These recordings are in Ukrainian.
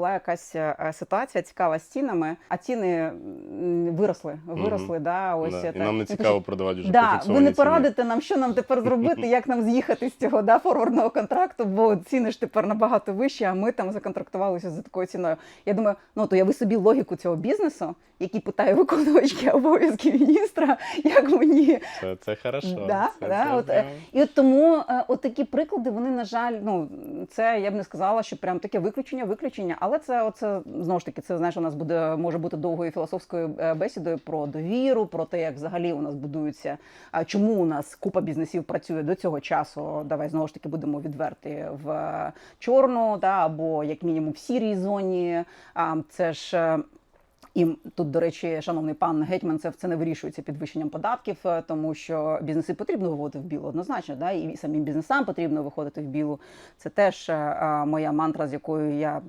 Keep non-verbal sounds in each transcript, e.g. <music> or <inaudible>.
Була якась е, ситуація цікава з цінами, а ціни виросли. Виросли, да, ось Да. це. І нам не цікаво <laughs> продавати вже Да, ви не ціни. порадите нам, що нам тепер зробити, як нам з'їхати з цього да, форвардного контракту, бо ціни ж тепер набагато вищі, а ми там законтрактувалися за такою ціною. Я думаю, ну то я ви собі логіку цього бізнесу, який питає виконувачки <laughs> обов'язки міністра, як мені Це, це хорошо. Да, це, да, це от, е, і от тому е, от такі приклади, вони, на жаль, ну це я б не сказала, що прям таке виключення, виключення. Але це оце знову ж таки, це знаєш, у нас буде може бути довгою філософською е, бесідою про довіру, про те, як взагалі у нас будуються, а чому у нас купа бізнесів працює до цього часу. Давай знову ж таки будемо відверти в е, чорну, да, або як мінімум в сірій зоні. А це ж. І тут, до речі, шановний пан Гетьманцев, це не вирішується підвищенням податків, е, тому що бізнеси потрібно виводити в білу однозначно, да, і самим бізнесам потрібно виходити в білу. Це теж е, е, моя мантра, з якою я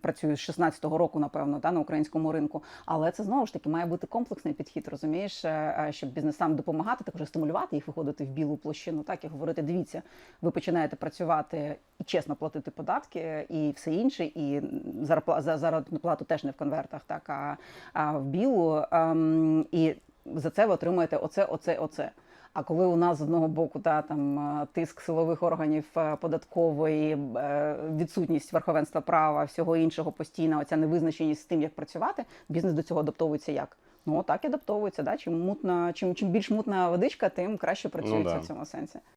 працюю з 16-го року, напевно, да, на українському ринку. Але це знову ж таки має бути комплексний підхід, розумієш, щоб бізнесам допомагати, також стимулювати їх виходити в білу площину, так і говорити: дивіться, ви починаєте працювати і чесно платити податки, і все інше, і за заробітну плату теж не в конвертах, так а, а в білу. ем, і за це ви отримуєте оце, оце, оце. А коли у нас з одного боку та там е, тиск силових органів е, податкової, е, відсутність верховенства права, всього іншого постійна, оця невизначеність з тим, як працювати, бізнес до цього адаптовується як? Ну так і адаптовується. Да? Чим мутна, чим чим більш мутна водичка, тим краще працюється да. в цьому сенсі.